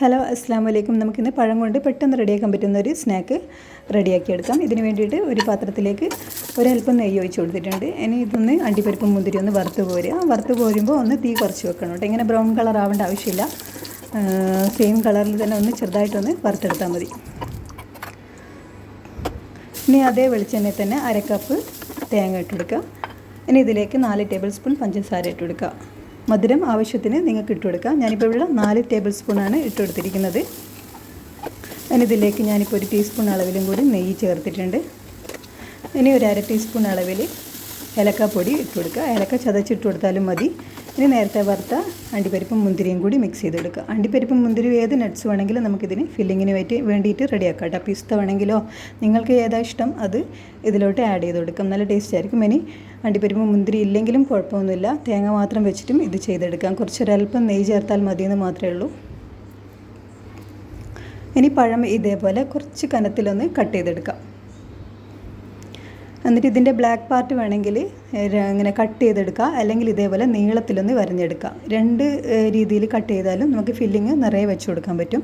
Hello അസ്സാം വലൈക്കും നമുക്കിന്ന് പഴം കൊണ്ട് പെട്ടെന്ന് റെഡിയാക്കാൻ പറ്റുന്ന ഒരു സ്നാക്ക് റെഡിയാക്കി എടുക്കാം ഇതിന് വേണ്ടിയിട്ട് ഒരു പാത്രത്തിലേക്ക് ഒരല്പം നെയ്യ് ഒഴിച്ച് കൊടുത്തിട്ടുണ്ട്. ഇനി ഇതൊന്ന് അണ്ടിപ്പരിപ്പും മുന്തിരി ഒന്ന് വറുത്ത് പോരുക വറുത്ത് പോരുമ്പോൾ ഒന്ന് തീ കുറച്ച് വെക്കണം കേട്ടോ. ഇങ്ങനെ ബ്രൗൺ കളർ ആവേണ്ട ആവശ്യമില്ല. സെയിം കളറിൽ തന്നെ ഒന്ന് ചെറുതായിട്ടൊന്ന് വറുത്തെടുത്താൽ മതി. ഇനി അതേ വെളിച്ചെണ്ണയിൽ തന്നെ അര കപ്പ് തേങ്ങ ഇട്ടെടുക്കുക ഇനി ഇതിലേക്ക് നാല് ടേബിൾ സ്പൂൺ പഞ്ചസാര ഇട്ടെടുക്കുക മധുരം ആവശ്യത്തിന് നിങ്ങൾക്ക് ഇട്ട് കൊടുക്കാം ഞാനിപ്പോൾ ഇവിടെ നാല് ടേബിൾ സ്പൂണാണ് ഇട്ട് കൊടുത്തിരിക്കുന്നത് ഇനി ഇതിലേക്ക് ഞാനിപ്പോൾ ഒരു ടീസ്പൂൺ അളവിലും കൂടി നെയ്യ് ചേർത്തിട്ടുണ്ട്. ഇനി ഒരു അര ടീസ്പൂൺ അളവിൽ ഏലക്കാപ്പൊടി ഇട്ട് കൊടുക്കുക. ഏലക്ക ചതച്ചിട്ട് കൊടുത്താലും മതി. ഇനി നേരത്തെ വറുത്ത അണ്ടിപ്പരിപ്പും മുന്തിരിയും കൂടി മിക്സ് ചെയ്തെടുക്കുക. അണ്ടിപ്പരിപ്പും മുന്തിരി ഏത് നട്ട്സ് വേണമെങ്കിലും നമുക്കിതിന് ഫില്ലിങ്ങിന് വേണ്ടി വേണ്ടിയിട്ട് റെഡിയാക്കാം കേട്ടോ. പിസ്ത വേണമെങ്കിലോ നിങ്ങൾക്ക് ഏതാ ഇഷ്ടം അത് ഇതിലോട്ട് ആഡ് ചെയ്ത് കൊടുക്കാം. നല്ല ടേസ്റ്റ് ആയിരിക്കും. ഇനി അണ്ടിപ്പരിപ്പും മുന്തിരി ഇല്ലെങ്കിലും കുഴപ്പമൊന്നുമില്ല. തേങ്ങ മാത്രം വെച്ചിട്ടും ഇത് ചെയ്തെടുക്കാം. കുറച്ചൊരല്പം നെയ്യ് ചേർത്താൽ മതിയെന്ന് മാത്രമേ ഉള്ളൂ. ഇനി പഴം ഇതേപോലെ കുറച്ച് കനത്തിലൊന്ന് കട്ട് ചെയ്തെടുക്കാം. എന്നിട്ട് ഇതിന്റെ ബ്ലാക്ക് പാർട്ട് വേണമെങ്കിൽ ഇങ്ങനെ കട്ട് ചെയ്തെടുക്കുക. അല്ലെങ്കിൽ ഇതേപോലെ നീളത്തിലൊന്ന് വരഞ്ഞെടുക്കുക. രണ്ട് രീതിയിൽ കട്ട് ചെയ്താലും നമുക്ക് ഫില്ലിങ് നിറയെ വെച്ച് കൊടുക്കാൻ പറ്റും.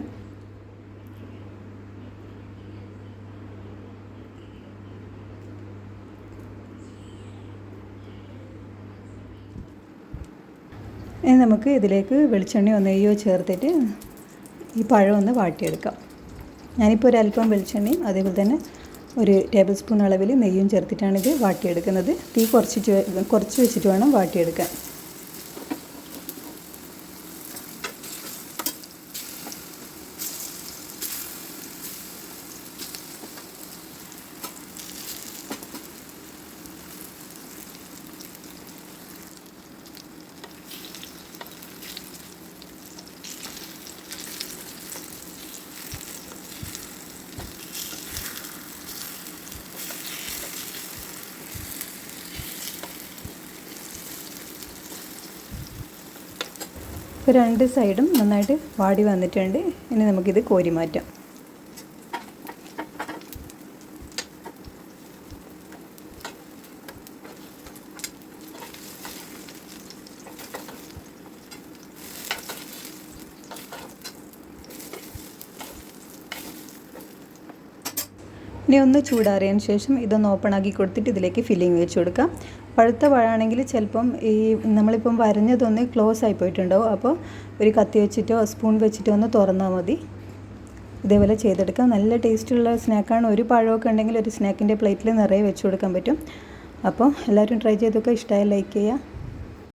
ഇനി നമുക്ക് ഇതിലേക്ക് വെളിച്ചെണ്ണ നെയ്യോ ചേർത്തിട്ട് ഈ പഴം ഒന്ന് വാട്ടിയെടുക്കാം. ഞാനിപ്പോൾ അല്പം വെളിച്ചെണ്ണയും അതേപോലെ തന്നെ ഒരു ടേബിൾ സ്പൂൺ അളവിൽ നെയ്യും ചേർത്തിട്ടാണ് ഇത് വാട്ടിയെടുക്കുന്നത്. തീ കുറച്ചിട്ട് കുറച്ച് വെച്ചിട്ട് വേണം വാട്ടിയെടുക്കാൻ. രണ്ട് സൈഡും നന്നായിട്ട് വാടി വന്നിട്ടുണ്ട്. ഇനി നമുക്കിത് കോരി മാറ്റാം ഇനി ഒന്ന് ചൂടാറിയതിന് ശേഷം ഇതൊന്ന് ഓപ്പൺ ആക്കി കൊടുത്തിട്ട് ഇതിലേക്ക് ഫില്ലിങ് വെച്ച് കൊടുക്കാം. പഴുത്ത പഴമാണെങ്കിൽ ചിലപ്പം ഈ നമ്മളിപ്പം വരഞ്ഞതൊന്ന് ക്ലോസ് ആയി പോയിട്ടുണ്ടാവും. അപ്പോൾ ഒരു കത്തി വെച്ചിട്ടോ സ്പൂൺ വെച്ചിട്ടോ ഒന്ന് തുറന്നാൽ മതി. ഇതേപോലെ ചെയ്തെടുക്കാം. നല്ല ടേസ്റ്റുള്ള സ്നാക്കാണ്. ഒരു പഴമൊക്കെ ഉണ്ടെങ്കിൽ ഒരു സ്നാക്കിന്റെ പ്ലേറ്റിൽ നിറയെ വെച്ച് കൊടുക്കാൻ പറ്റും. അപ്പോൾ എല്ലാവരും ട്രൈ ചെയ്തൊക്കെ ഇഷ്ടമായി ലൈക്ക് ചെയ്യുക.